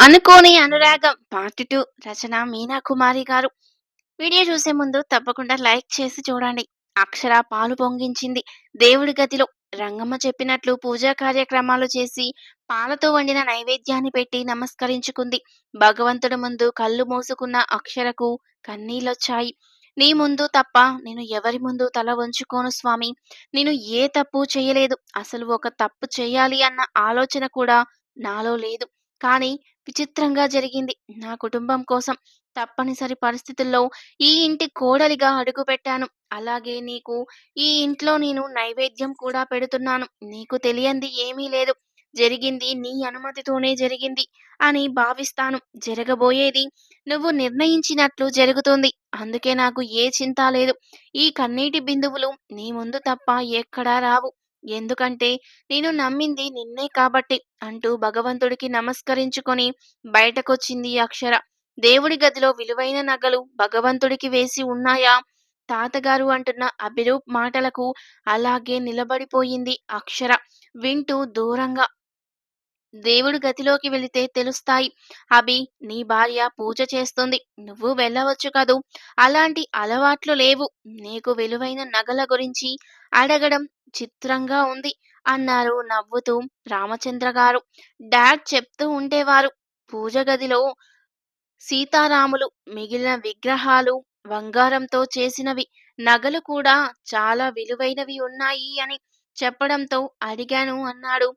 అనుకోని అనురాగం part two రచన మీనా కుమారి గారు. వీడియో చూసే ముందు తప్పకుండా లైక్ చేసి చూడండి. అక్షర పాలు పొంగించింది దేవుడి గదిలో. రంగమ్మ చెప్పినట్లు పూజా కార్యక్రమాలు చేసి పాలతో వండిన నైవేద్యాన్ని పెట్టి నమస్కరించుకుంది. భగవంతుడి ముందు కళ్ళు మూసుకున్న అక్షరకు కన్నీళ్ళొచ్చాయి. నీ ముందు తప్ప నేను ఎవరి ముందు తల వంచుకోను స్వామి? నేను ఏ తప్పు చేయలేదు. అసలు ఒక తప్పు చేయాలి అన్న ఆలోచన కూడా నాలో లేదు. కానీ విచిత్రంగా జరిగింది. నా కుటుంబం కోసం తప్పనిసరి పరిస్థితుల్లో ఈ ఇంటి కోడలిగా అడుగుపెట్టాను అలాగే నీకు ఈ ఇంట్లో నేను నైవేద్యం కూడా పెడుతున్నాను. నీకు తెలియంది ఏమీ లేదు. జరిగింది నీ అనుమతితోనే జరిగింది అని భావిస్తాను. జరగబోయేది నువ్వు నిర్ణయించినట్లు జరుగుతుంది. అందుకే నాకు ఏ చింత లేదు. ఈ కన్నీటి బిందువులు నీ ముందు తప్ప ఎక్కడా రావు. ఎందుకంటే నేను నమ్మింది నిన్నే కాబట్టి అంటూ భగవంతుడికి నమస్కరించుకొని బయటకొచ్చింది అక్షర. దేవుడి గదిలో విలువైన నగలు భగవంతుడికి వేసి ఉన్నాయా? తాతగారు అంటున్న అభిరూప్ మాటలకు అలాగే నిలబడిపోయింది అక్షర. వింటూ దూరంగా దేవుడి గదిలోకి వెళితే తెలుస్తాయి. అభి నీ భార్య పూజ చేస్తుంది. నువ్వు వెళ్ళవచ్చు కదూ? అలాంటి అలవాట్లు లేవు. నీకు విలువైన నగల గురించి అడగడం చిత్రంగా ఉంది అన్నారు నవ్వుతూ రామచంద్ర గారు. డాడ్ చెప్తూ ఉండేవారు. పూజ గదిలో సీతారాములు మిగిలిన విగ్రహాలు బంగారంతో చేసినవి. నగలు కూడా చాలా విలువైనవి ఉన్నాయి అని చెప్పడంతో అడిగాను అన్నాడు.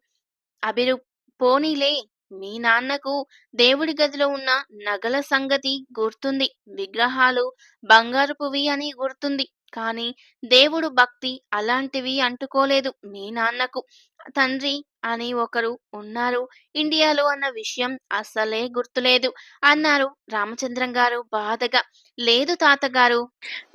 అభిరు పోనీలే మీ నాన్నకు దేవుడి గదిలో ఉన్న నగల సంగతి గుర్తుంది. విగ్రహాలు బంగారుపువి అని గుర్తుంది. కానీ దేవుడు భక్తి అలాంటివి అంటుకోలేదు మీ నాన్నకు. తండ్రి అని ఒకరు ఉన్నారు. ఇండియాలో అన్న విషయం అస్సలే గుర్తులేదు. అన్నారు రామచంద్రం గారు బాధగా. లేదు తాతగారు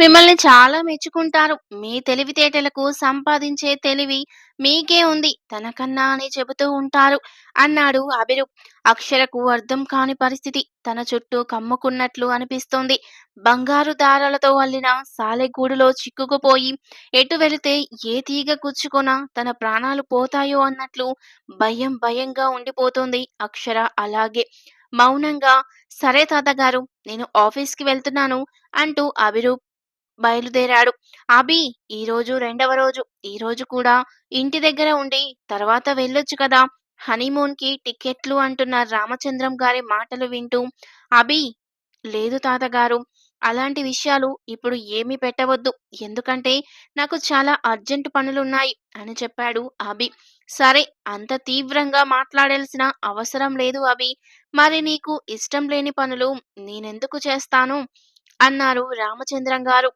మిమ్మల్ని చాలా మెచ్చుకుంటారు. మీ తెలివితేటలకు సంపాదించే తెలివి మీకే ఉంది. తనకన్నా అని చెబుతూ ఉంటారు అన్నాడు అభిరు అక్షరకు అర్థం కాని పరిస్థితి. తన చుట్టూ కమ్ముకున్నట్లు అనిపిస్తోంది. బంగారు దారాలతో అల్లిన సాలెగూడులో చిక్కుకుపోయి ఎటు వెళితే ఏ తీగ గుచ్చుకొనా తన ప్రాణాలు పోతాయో అన్నట్లు భయం భయంగా ఉండిపోతుంది అక్షర. అలాగే మౌనంగా సరే తాతగారు నేను ఆఫీస్కి వెళ్తున్నాను అంటూ అభిరూప్ బయలుదేరాడు. అభి ఈరోజు రెండవ రోజు. ఈ రోజు కూడా ఇంటి దగ్గర ఉండి తర్వాత వెళ్ళొచ్చు కదా. హనీమూన్కి టికెట్లు అంటున్న రామచంద్రం గారి మాటలు వింటూ అభి లేదు తాతగారు అలాంటి విషయాలు ఇప్పుడు ఏమీ పెట్టవద్దు. ఎందుకంటే నాకు చాలా అర్జెంటు పనులున్నాయి అని చెప్పాడు అభి. సరే అంత తీవ్రంగా మాట్లాడాల్సిన అవసరం లేదు అవి మరి నీకు ఇష్టం లేని పనులు నేనెందుకు చేస్తాను? అన్నారు రామచంద్రం గారు.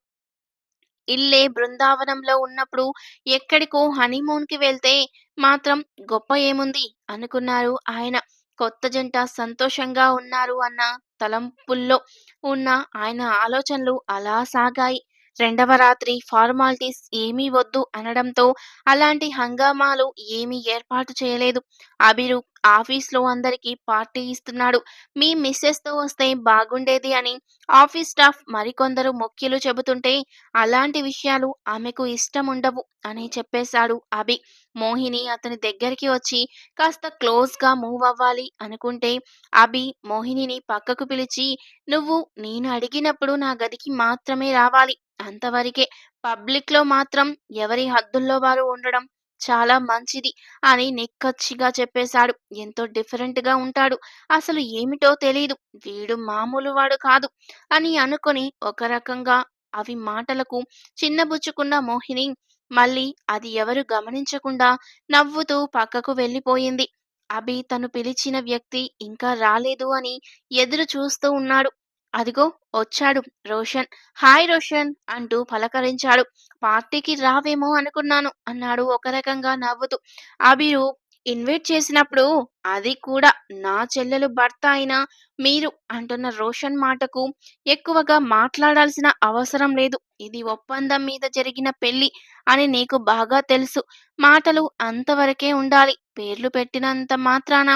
ఇల్లే బృందావనంలో ఉన్నప్పుడు ఎక్కడికో హనీమూన్కి వెళ్తే మాత్రం గొప్ప ఏముంది? అనుకున్నారు ఆయన. కొత్త జంట సంతోషంగా ఉన్నారు అన్న తలంపుల్లో ఉన్న ఆయన ఆలోచనలు అలా సాగాయి. రెండవ రాత్రి ఫార్మాలిటీస్ ఏమీ వద్దు అనడంతో అలాంటి హంగామాలు ఏమీ ఏర్పాటు చేయలేదు. అభిరు ఆఫీస్లో అందరికీ పార్టీ ఇస్తున్నాడు. మీ మిస్సెస్తో వస్తే బాగుండేది అని ఆఫీస్ స్టాఫ్ మరికొందరు ముఖ్యులు చెబుతుంటే అలాంటి విషయాలు ఆమెకు ఇష్టం ఉండవు అని చెప్పేశాడు అభి. మోహిని అతని దగ్గరికి వచ్చి కాస్త క్లోజ్గా మూవ్ అవ్వాలి అనుకుంటే అభి మోహినిని పక్కకు పిలిచి నువ్వు నేను అడిగినప్పుడు నా గదికి మాత్రమే రావాలి. అంతవరకే పబ్లిక్లో మాత్రం ఎవరి హద్దుల్లో వారు ఉండడం చాలా మంచిది అని నిక్కచ్చిగా చెప్పేశాడు. ఎంతో డిఫరెంట్గా ఉంటాడు. అసలు ఏమిటో తెలీదు. వీడు మామూలు వాడు కాదు అని అనుకొని ఒక రకంగా అవి మాటలకు చిన్నబుచ్చుకున్న మోహిని మళ్ళీ అది ఎవరు గమనించకుండా నవ్వుతూ పక్కకు వెళ్ళిపోయింది. అభి తను పిలిచిన వ్యక్తి ఇంకా రాలేదు అని ఎదురు చూస్తూ ఉన్నాడు. అదిగో వచ్చాడు రోషన్. హాయ్ రోషన్ అంటూ పలకరించాడు. పార్టీకి రావేమో అనుకున్నాను అన్నాడు ఒక రకంగా నవ్వుతూ. అభిరు ఇన్వైట్ చేసినప్పుడు అది కూడా నా చెల్లెలు భర్త అయిన మీరు అంటున్న రోషన్ మాటకు ఎక్కువగా మాట్లాడాల్సిన అవసరం లేదు. ఇది ఒప్పందం మీద జరిగిన పెళ్ళి అని నీకు బాగా తెలుసు. మాటలు అంతవరకే ఉండాలి. పేర్లు పెట్టినంత మాత్రాన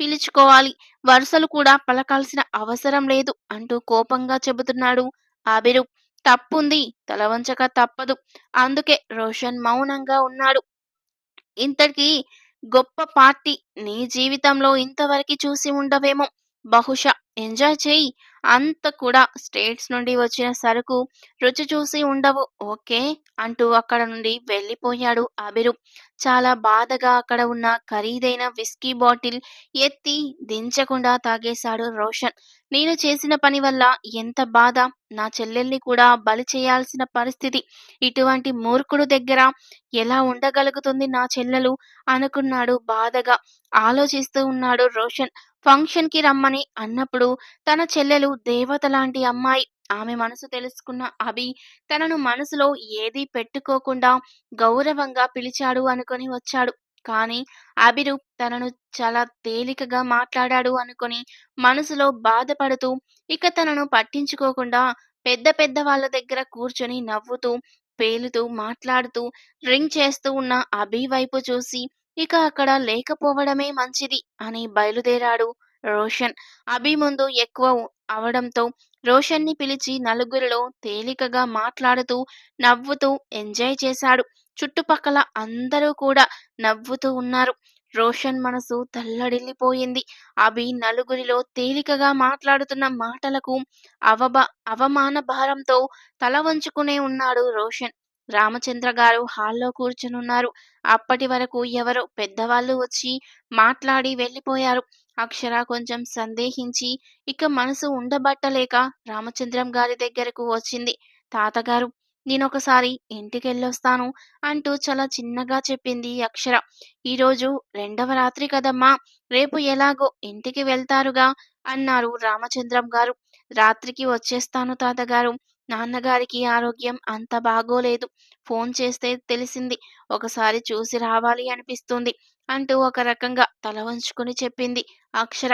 పిలుచుకోవాలి. వరుసలు కూడా పలకాల్సిన అవసరం లేదు అంటూ కోపంగా చెబుతున్నాడు ఆబిరు. తప్పుంది తలవంచక తప్పదు. అందుకే రోషన్ మౌనంగా ఉన్నాడు. ఇంతకీ గొప్ప పార్టీ నీ జీవితంలో ఇంతవరకు చూసి ఉండవేమో. బహుశా ఎంజాయ్ చేయి. అంత కూడా స్టేట్స్ నుండి వచ్చిన సరుకు రుచి చూసి ఉండవు. ఓకే. అంటూ అక్కడ నుండి వెళ్ళిపోయాడు అభిరు. చాలా బాధగా అక్కడ ఉన్న ఖరీదైన విస్కీ బాటిల్ ఎత్తి దించకుండా తాగేశాడు రోషన్. నేను చేసిన పని వల్ల ఎంత బాధ! నా చెల్లెల్ని కూడా బలి చేయాల్సిన పరిస్థితి. ఇటువంటి మూర్ఖుడు దగ్గర ఎలా ఉండగలుగుతుంది నా చెల్లెలు? అనుకున్నాడు బాధగా. ఆలోచిస్తూ ఉన్నాడు రోషన్. ఫంక్షన్‌కి రమ్మని అన్నప్పుడు తన చెల్లెలు దేవత లాంటి అమ్మాయి. ఆమె మనసు తెలుసుకున్న అభి తనను మనసులో ఏదీ పెట్టుకోకుండా గౌరవంగా పిలిచాడు అనుకొని వచ్చాడు. కానీ అభిరు తనను చాలా తేలికగా మాట్లాడాడు అనుకొని మనసులో బాధపడుతూ ఇక తనను పట్టించుకోకుండా పెద్ద పెద్ద వాళ్ళ దగ్గర కూర్చొని నవ్వుతూ, పేలుతూ, మాట్లాడుతూ డ్రింక్ చేస్తూ ఉన్న అభి వైపు చూసి ఇక అక్కడ లేకపోవడమే మంచిది అని బయలుదేరాడు రోషన్. అభి ముందు ఎక్కువ అవడంతో రోషన్‌ని పిలిచి నలుగురిలో తేలికగా మాట్లాడుతూ, నవ్వుతూ ఎంజాయ్ చేశాడు. చుట్టుపక్కల అందరూ కూడా నవ్వుతూ ఉన్నారు. రోషన్ మనసు తల్లడిల్లిపోయింది. అభి నలుగురిలో తేలికగా మాట్లాడుతున్న మాటలకు అవబ అవమాన భారంతో తల వంచుకునే ఉన్నాడు రోషన్. రామచంద్ర గారు హాల్లో కూర్చునున్నారు. అప్పటి వరకు ఎవరో పెద్దవాళ్ళు వచ్చి మాట్లాడి వెళ్ళిపోయారు. అక్షర కొంచెం సందేహించి ఇక మనసు ఉండబట్టలేక రామచంద్రం గారి దగ్గరకు వచ్చింది. తాతగారు నేనొకసారి ఇంటికెళ్ళొస్తాను అంటూ చాలా చిన్నగా చెప్పింది అక్షర. ఈరోజు రెండవ రాత్రి కదమ్మా! రేపు ఎలాగో ఇంటికి వెళ్తారుగా అన్నారు రామచంద్రం గారు. రాత్రికి వచ్చేస్తాను తాతగారు. నాన్నగారికి ఆరోగ్యం అంత బాగోలేదు. ఫోన్ చేస్తే తెలిసింది. ఒకసారి చూసి రావాలి అనిపిస్తుంది అంటూ ఒక రకంగా తల వంచుకుని చెప్పింది అక్షర.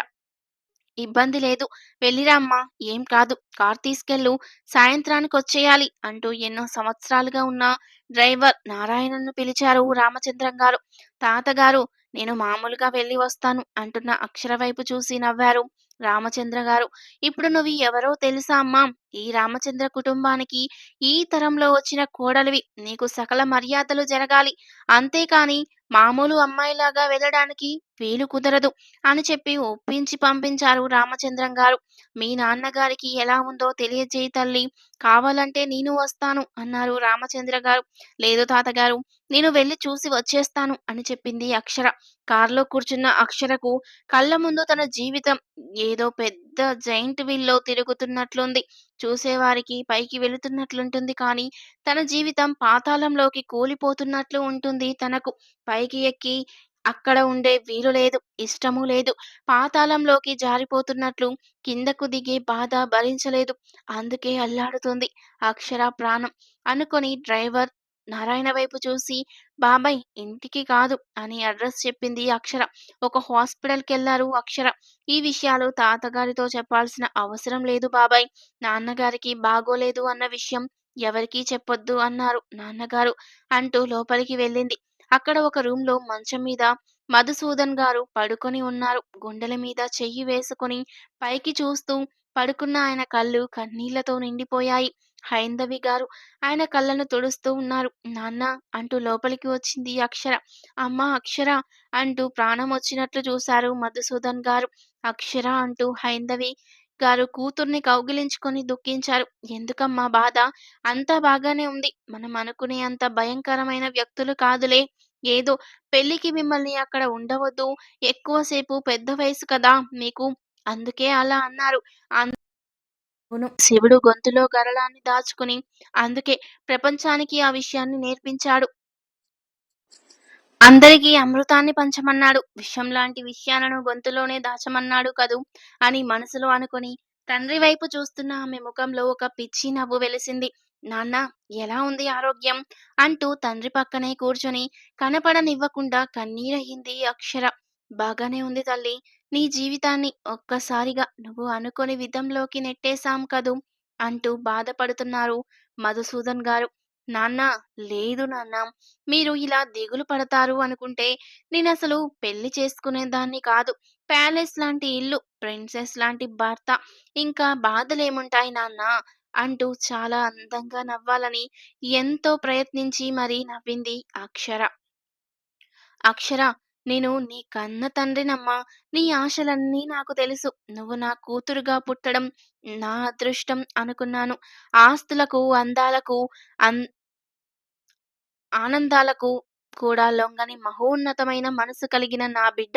ఇబ్బంది లేదు. వెళ్ళిరామ్మా! ఏం కాదు. కార్ తీసుకెళ్ళు. సాయంత్రానికి వచ్చేయాలి అంటూ ఎన్నో సంవత్సరాలుగా ఉన్న డ్రైవర్ నారాయణను పిలిచారు రామచంద్రం గారు. తాతగారు నేను మామూలుగా వెళ్ళి వస్తాను అంటున్న అక్షర వైపు చూసి నవ్వారు రామచంద్ర గారు. ఇప్పుడు నువ్వు ఎవరో తెలుసా అమ్మా? ఈ రామచంద్ర కుటుంబానికి ఈ తరంలో వచ్చిన కోడలివి. నీకు సకల మర్యాదలు జరగాలి. అంతేకాని మామూలు అమ్మాయిలాగా వెళ్ళడానికి వీలు కుదరదు అని చెప్పి ఒప్పించి పంపించారు రామచంద్రం గారు. మీ నాన్నగారికి ఎలా ఉందో తెలియజేయి తల్లి. కావాలంటే నేను వస్తాను అన్నారు రామచంద్ర గారు. లేదు తాతగారు నేను వెళ్ళి చూసి వచ్చేస్తాను అని చెప్పింది అక్షర. కారులో కూర్చున్న అక్షరకు కళ్ళ ముందు తన జీవితం ఏదో పెద్ద జైంట్ వీల్‌లో తిరుగుతున్నట్లుంది. చూసేవారికి పైకి వెళుతున్నట్లుంటుంది కానీ తన జీవితం పాతాళంలోకి కూలిపోతున్నట్లు ఉంటుంది తనకు. పైకి ఎక్కి అక్కడ ఉండే వీలు లేదు. ఇష్టము లేదు. పాతాళంలోకి జారిపోతున్నట్లు కిందకు దిగే బాధ భరించలేదు. అందుకే అల్లాడుతుంది అక్షర ప్రాణం. అనుకొని డ్రైవర్ నారాయణ వైపు చూసి బాబాయ్ ఇంటికి కాదు అని అడ్రస్ చెప్పింది అక్షర. ఒక హాస్పిటల్‌కెళ్ళారు అక్షర. ఈ విషయాలు తాతగారితో చెప్పాల్సిన అవసరం లేదు బాబాయ్. నాన్నగారికి బాగోలేదు అన్న విషయం ఎవరికీ చెప్పొద్దు అన్నారు నాన్నగారు అంటూ లోపలికి వెళ్ళింది. అక్కడ ఒక రూమ్‌లో మంచం మీద మధుసూదన్ గారు పడుకొని ఉన్నారు. గుండెల మీద చెయ్యి వేసుకొని పైకి చూస్తూ పడుకున్న ఆయన కళ్ళు కన్నీళ్ళతో నిండిపోయాయి. హైందవి గారు ఆయన కళ్ళను తుడుస్తూ ఉన్నారు. నాన్న అంటూ లోపలికి వచ్చింది అక్షర. అమ్మ అక్షర అంటూ ప్రాణం వచ్చినట్లు చూశారు మధుసూదన్ గారు. అక్షర అంటూ హైందవి గారు కూతుర్ని కౌగిలించుకొని దుఃఖించారు. ఎందుకమ్మా బాధ? అంతా బాగానే ఉంది. మనం అనుకునే అంత భయంకరమైన వ్యక్తులు కాదులే. ఏదో పెళ్ళికి మిమ్మల్ని అక్కడ ఉండవద్దు. ఎక్కువసేపు పెద్ద వయసు కదా మీకు. అందుకే అలా అన్నారు. అన్ అవును. శివుడు గొంతులో గరళాన్ని దాచుకుని అందుకే ప్రపంచానికి ఆ విషయాన్ని నేర్పించాడు. అందరికీ అమృతాన్ని పంచమన్నాడు. విషం లాంటి విషయాలను గొంతులోనే దాచమన్నాడు కదూ అని మనసులో అనుకొని తండ్రి వైపు చూస్తున్న ఆమె ముఖంలో ఒక పిచ్చి నవ్వు వెలిసింది. నాన్నా ఎలా ఉంది ఆరోగ్యం? అంటూ తండ్రి పక్కనే కూర్చొని కనపడనివ్వకుండా కన్నీరయ్యింది అక్షర. బాగానే ఉంది తల్లీ. నీ జీవితాన్ని ఒక్కసారిగా నువ్వు అనుకోని విధంలోకి నెట్టేశాం కదూ అంటూ బాధపడుతున్నారు మధుసూదన్ గారు. నాన్నా లేదు నాన్న మీరు ఇలా దిగులు పడతారు అనుకుంటే నేను అసలు పెళ్ళి చేసుకునేదాన్ని కాదు. ప్యాలెస్ లాంటి ఇల్లు, ప్రిన్సెస్ లాంటి భర్త. ఇంకా బాధలేముంటాయి నాన్నా అంటూ చాలా అందంగా నవ్వాలని ఎంతో ప్రయత్నించి మరీ నవ్వింది అక్షర. అక్షర నేను నీ కన్న తండ్రినమ్మా. నీ ఆశలన్నీ నాకు తెలుసు. నువ్వు నా కూతురుగా పుట్టడం నా అదృష్టం అనుకున్నాను. ఆస్తులకు, అందాలకు అన్ ఆనందాలకు కూడా లొంగని మహోన్నతమైన మనసు కలిగిన నా బిడ్డ,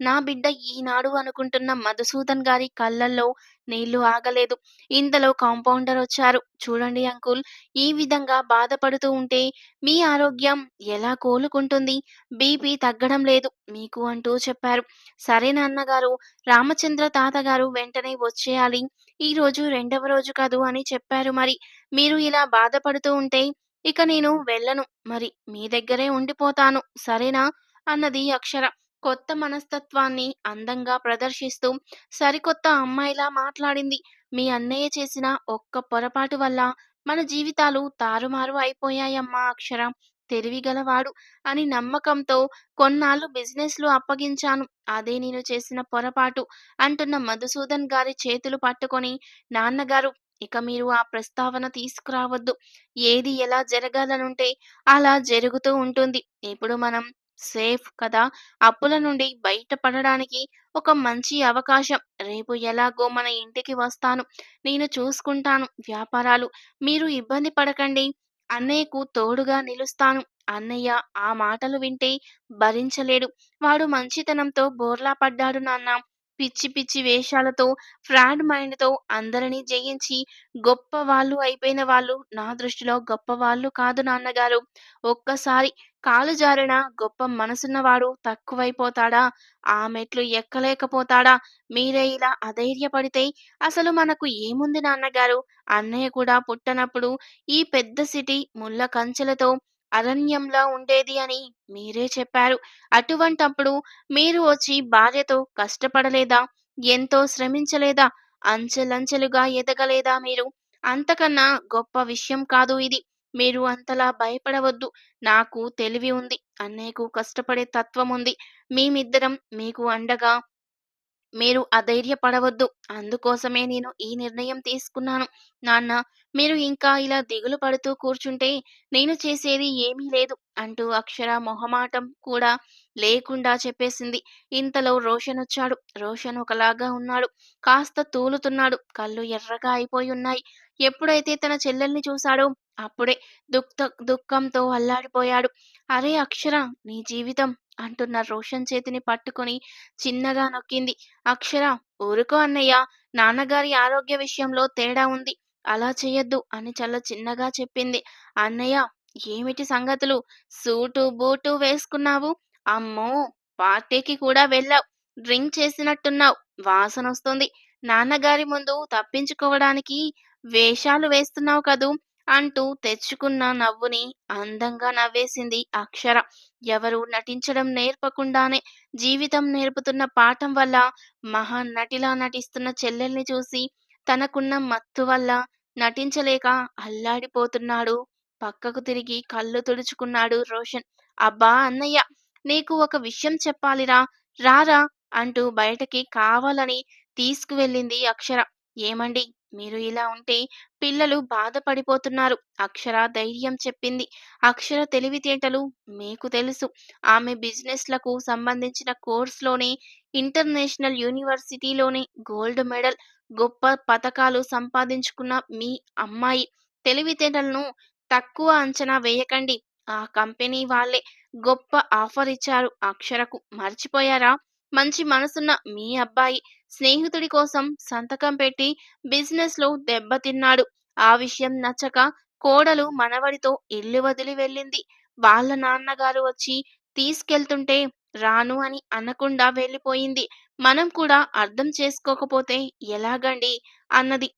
నా బిడ్డ ఈనాడు అనుకుంటున్న మధుసూదన్ గారి కళ్ళల్లో నీళ్ళు ఆగలేదు. ఇంతలో కాంపౌండర్ వచ్చారు. చూడండి అంకుల్ ఈ విధంగా బాధపడుతూ ఉంటే మీ ఆరోగ్యం ఎలా కోలుకుంటుంది? బీపీ తగ్గడం లేదు మీకు అంటూ చెప్పారు. సరే నాన్నగారు రామచంద్ర తాతగారు వెంటనే వచ్చేయాలి. ఈరోజు రెండవ రోజు కాదు అని చెప్పారు మరి. మీరు ఇలా బాధపడుతూ ఉంటే ఇక నేను వెళ్ళను. మరి మీ దగ్గరే ఉండిపోతాను. సరేనా? అన్నది అక్షర. కొత్త మనస్తత్వాన్ని అందంగా ప్రదర్శిస్తూ సరికొత్త అమ్మాయిలా మాట్లాడింది. మీ అన్నయ్య చేసిన ఒక్క పొరపాటు వల్ల మన జీవితాలు తారుమారు అయిపోయాయమ్మా అక్షర. తెలివిగలవాడు అని నమ్మకంతో కొన్నాళ్ళు బిజినెస్లు అప్పగించాను. అదే నేను చేసిన పొరపాటు అంటున్న మధుసూదన్ గారి చేతులు పట్టుకొని నాన్నగారు ఇక మీరు ఆ ప్రస్తావన తీసుకురావద్దు. ఏది ఎలా జరగాలనుంటే అలా జరుగుతూ ఉంటుంది. ఇప్పుడు మనం సేఫ్ కదా? అప్పుల నుండి బయటపడడానికి ఒక మంచి అవకాశం. రేపు ఎలాగో మన ఇంటికి వస్తాను. నేను చూసుకుంటాను. వ్యాపారాలు మీరు ఇబ్బంది పడకండి. అన్నయ్యకు తోడుగా నిలుస్తాను. అన్నయ్య ఆ మాటలు వింటే భరించలేడు. వాడు మంచితనంతో బోర్లా పడ్డాడు నాన్న. పిచ్చి పిచ్చి వేషాలతో ఫ్రాడ్ మైండ్తో అందరినీ జయించి గొప్ప వాళ్ళు అయిపోయిన వాళ్ళు నా దృష్టిలో గొప్ప వాళ్ళు కాదు నాన్నగారు. ఒక్కసారి కాలు జారిన గొప్ప మనసున్నవాడు తక్కువైపోతాడా? ఆ మెట్లు ఎక్కలేకపోతాడా? మీరే ఇలా అధైర్యపడితే అసలు మనకు ఏముంది నాన్నగారు? అన్నయ్య కూడా పుట్టనప్పుడు ఈ పెద్ద సిటీ ముళ్ళ కంచెలతో అరణ్యంలా ఉండేది అని మీరే చెప్పారు. అటువంటప్పుడు మీరు వచ్చి భార్యతో కష్టపడలేదా? ఎంతో శ్రమించలేదా? అంచెలంచెలుగా ఎదగలేదా మీరు? అంతకన్నా గొప్ప విషయం కాదు ఇది. మీరు అంతలా భయపడవద్దు. నాకు తెలివి ఉంది. అన్నయ్యకు కష్టపడే తత్వం ఉంది మేమిద్దరం మీకు అండగా మీరు అధైర్యపడవద్దు. అందుకోసమే నేను ఈ నిర్ణయం తీసుకున్నాను. నాన్న మీరు ఇంకా ఇలా దిగులు పడుతూ కూర్చుంటే నేను చేసేది ఏమీ లేదు అంటూ అక్షర మొహమాటం కూడా లేకుండా చెప్పేసింది. ఇంతలో రోషన్ వచ్చాడు రోషన్ ఒకలాగా ఉన్నాడు. కాస్త తూలుతున్నాడు. కళ్ళు ఎర్రగా అయిపోయి ఉన్నాయి. ఎప్పుడైతే తన చెల్లెల్ని చూశాడో అప్పుడే దుఃఖ దుఃఖంతో అల్లాడిపోయాడు. అరే అక్షర నీ జీవితం అంటున్న రోషన్ చేతిని పట్టుకొని చిన్నగా నొక్కింది. అక్షర ఊరుకో అన్నయ్య. నాన్నగారి ఆరోగ్య విషయంలో తేడా ఉంది. అలా చేయొద్దు అని చాలా చిన్నగా చెప్పింది. అన్నయ్య ఏమిటి సంగతులు? సూటు బూటు వేసుకున్నావు? అమ్మో పార్టీకి కూడా వెళ్ళావు. డ్రింక్ చేసినట్టున్నావు. వాసన వస్తుంది నాన్నగారి ముందు తప్పించుకోవడానికి వేషాలు వేస్తున్నావు కదూ? అంటూ తెచ్చుకున్న నవ్వుని అందంగా నవ్వేసింది అక్షర. ఎవరు నటించడం నేర్పకుండానే జీవితం నేర్పుతున్న పాఠం వల్ల మహానటిలా నటిస్తున్న చెల్లెల్ని చూసి తనకున్న మత్తు వల్ల నటించలేక అల్లాడిపోతున్నాడు. పక్కకు తిరిగి కళ్ళు తుడుచుకున్నాడు రోషన్. అబ్బా అన్నయ్య నీకు ఒక విషయం చెప్పాలిరా. రారా అంటూ బయటకి కావాలని తీసుకువెళ్ళింది అక్షర. ఏమండి? మీరు ఇలా ఉంటే పిల్లలు బాధపడిపోతున్నారు. అక్షర ధైర్యం చెప్పింది. అక్షర తెలివితేటలు మీకు తెలుసు. ఆమె బిజినెస్లకు సంబంధించిన కోర్సులోనే ఇంటర్నేషనల్ యూనివర్సిటీలోనే గోల్డ్ మెడల్ గొప్ప పథకాలు సంపాదించుకున్న మీ అమ్మాయి. తెలివితేటలను తక్కువ అంచనా వేయకండి. ఆ కంపెనీ వాళ్ళే గొప్ప ఆఫర్ ఇచ్చారు అక్షరకు. మర్చిపోయారా? మంచి మనసున్న మీ అబ్బాయి. స్నేహితుడి కోసం సంతకం పెట్టి బిజినెస్లో దెబ్బతిన్నాడు. ఆ విషయం నచ్చక కోడలు మనవడితో ఇల్లు వదిలి వెళ్ళింది. వాళ్ళ నాన్నగారు వచ్చి తీసుకెళ్తుంటే రాను అని అనకుండా వెళ్ళిపోయింది. మనం కూడా అర్థం చేసుకోకపోతే ఎలాగండి? అన్నది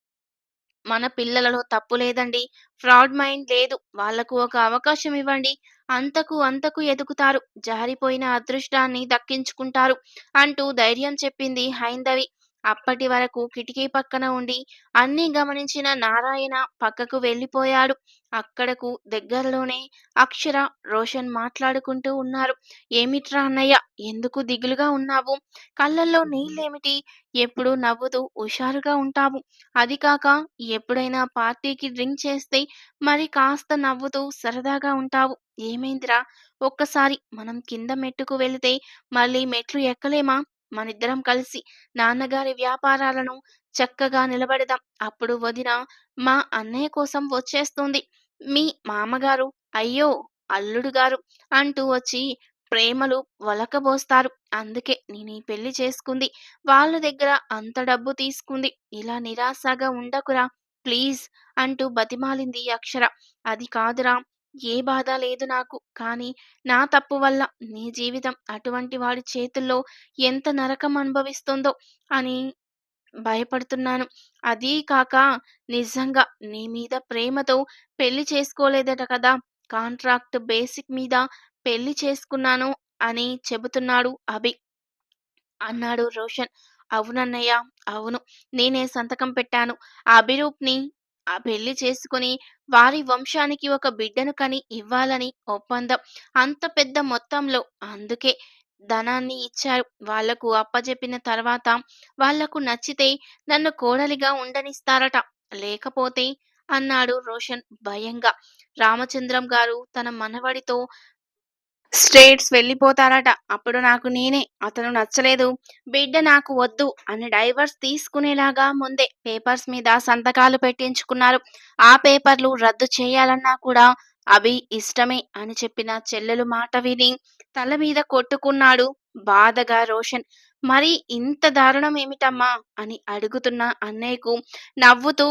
మన పిల్లలలో తప్పు లేదండి. ఫ్రాడ్ మైండ్ లేదు. వాళ్ళకు ఒక అవకాశం ఇవ్వండి. అంతకు అంతకు ఎదుగుతారు. జారిపోయిన అదృష్టాన్ని దక్కించుకుంటారు అంటూ ధైర్యం చెప్పింది హైందవి. అప్పటి వరకు కిటికీ పక్కన ఉండి అన్నీ గమనించిన నారాయణ పక్కకు వెళ్ళిపోయాడు. అక్కడకు దగ్గరలోనే అక్షర రోషన్ మాట్లాడుకుంటూ ఉన్నారు. ఏమిట్రా అన్నయ్య ఎందుకు దిగులుగా ఉన్నావు? కళ్ళల్లో నీళ్ళేమిటి? ఎప్పుడు నవ్వుతూ హుషారుగా ఉంటావు. అది కాక ఎప్పుడైనా పార్టీకి డ్రింక్ చేస్తే మరి కాస్త నవ్వుతూ సరదాగా ఉంటావు. ఏమైందిరా? ఒక్కసారి మనం కింద మెట్టుకు వెళితే మళ్ళీ మెట్లు ఎక్కలేమా? మనిద్దరం కలిసి నాన్నగారి వ్యాపారాలను చక్కగా నిలబెడదాం. అప్పుడు వదిన మా అన్నయ్య కోసం వచ్చేస్తుంది. మీ మామగారు అయ్యో అల్లుడు గారు అంటూ వచ్చి ప్రేమలు వలకబోస్తారు. అందుకే నేను ఈ పెళ్ళి చేసుకుంది. వాళ్ళ దగ్గర అంత డబ్బు తీసుకుంది. ఇలా నిరాశగా ఉండకురా ప్లీజ్ అంటూ బతిమాలింది అక్షర. అది కాదురా ఏ బాధ లేదు నాకు. కానీ నా తప్పు వల్ల నీ జీవితం అటువంటి వాడి చేతుల్లో ఎంత నరకం అనుభవిస్తుందో అని భయపడుతున్నాను. అదీ కాక నిజంగా నీ మీద ప్రేమతో పెళ్ళి చేసుకోలేదట కదా. కాంట్రాక్ట్ బేసిక్ మీద పెళ్ళి చేసుకున్నాను అని చెబుతున్నాడు అభి. అన్నాడు రోషన్. అవునన్నయ్య అవును. నేనే సంతకం పెట్టాను. ఆ అభిరూప్ని ఆ పెళ్ళి చేసుకుని వారి వంశానికి ఒక బిడ్డను కని ఇవ్వాలని ఒప్పందం. అంత పెద్ద మొత్తంలో అందుకే ధనాన్ని ఇచ్చారు. వాళ్ళకు అప్పజెప్పిన తర్వాత వాళ్ళకు నచ్చితే నన్ను కోడలిగా ఉండనిస్తారట. లేకపోతే అన్నాడు రోషన్ భయంగా. రామచంద్రం గారు తన మనవడితో స్టేట్స్ వెళ్ళిపోతారట. అప్పుడు నాకు నేనే అతను నచ్చలేదు. బిడ్డ నాకు వద్దు అని డైవర్స్ తీసుకునేలాగా ముందే పేపర్స్ మీద సంతకాలు పెట్టించుకున్నారు. ఆ పేపర్లు రద్దు చేయాలన్నా కూడా అవి ఇష్టమే అని చెప్పిన చెల్లెలు మాట విని తల మీద కొట్టుకున్నాడు బాధగా రోషన్. మరి ఇంత దారుణం ఏమిటమ్మా అని అడుగుతున్న అన్నయ్యకు నవ్వుతూ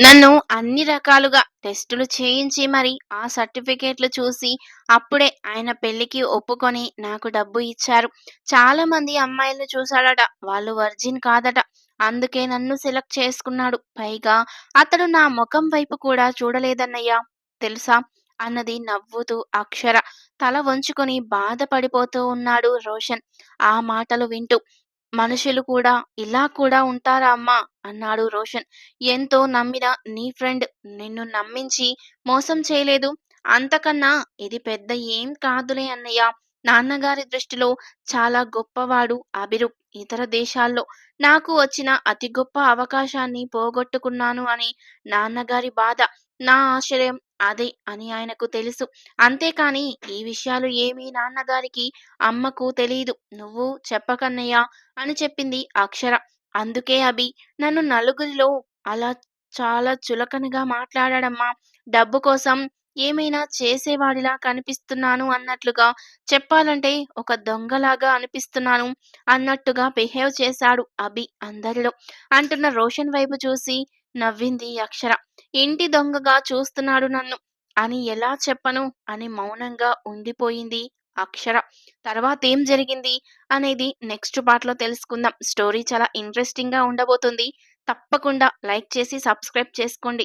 నన్ను అన్ని రకాలుగా టెస్టులు చేయించి మరి ఆ సర్టిఫికేట్లు చూసి అప్పుడే ఆయన పెళ్ళికి ఒప్పుకొని నాకు డబ్బు ఇచ్చారు. చాలా మంది అమ్మాయిలను చూశాడట. వాళ్ళు వర్జిన్ కాదట. అందుకే నన్ను సెలెక్ట్ చేసుకున్నాడు. పైగా అతడు నా ముఖం వైపు కూడా చూడలేదన్నయ్యా. తెలుసా? అన్నది నవ్వుతూ అక్షర తల వంచుకొని బాధపడిపోతూ ఉన్నాడు రోషన్. ఆ మాటలు వింటూ మనుషులు కూడా ఇలా కూడా ఉంటారా అమ్మా? అన్నాడు రోషన్. ఎంతో నమ్మిన నీ ఫ్రెండ్ నిన్ను నమ్మించి మోసం చేయలేదు. అంతకన్నా ఇది పెద్ద ఏం కాదులే అన్నయ్య. నాన్నగారి దృష్టిలో చాలా గొప్పవాడు అభిరు ఇతర దేశాల్లో నాకు వచ్చిన అతి గొప్ప అవకాశాన్ని పోగొట్టుకున్నాను అని నాన్నగారి బాధ నా ఆశ్చర్యం. అదే అని ఆయనకు తెలుసు. అంతేకాని ఈ విషయాలు ఏమీ నాన్నగారికి అమ్మకు తెలియదు నువ్వు చెప్పకన్నయ్యా అని చెప్పింది అక్షర. అందుకే అభి నన్ను నలుగురిలో అలా చాలా చులకనగా మాట్లాడాడమ్మా. డబ్బు కోసం ఏమైనా చేసేవాడిలా కనిపిస్తున్నాను అన్నట్లుగా చెప్పాలంటే ఒక దొంగలాగా అనిపిస్తున్నాను అన్నట్టుగా బిహేవ్ చేశాడు అభి అందరిలో. అంటున్న రోషన్ వైపు చూసి నవ్వింది అక్షర. ఇంటి దొంగగా చూస్తున్నాడు నన్ను? అని ఎలా చెప్పను? అని మౌనంగా ఉండిపోయింది అక్షర. తర్వాత ఏం జరిగింది? అనేది నెక్స్ట్ పార్ట్లో తెలుసుకుందాం. స్టోరీ చాలా ఇంట్రెస్టింగ్గా ఉండబోతుంది. తప్పకుండా లైక్ చేసి సబ్స్క్రైబ్ చేసుకోండి.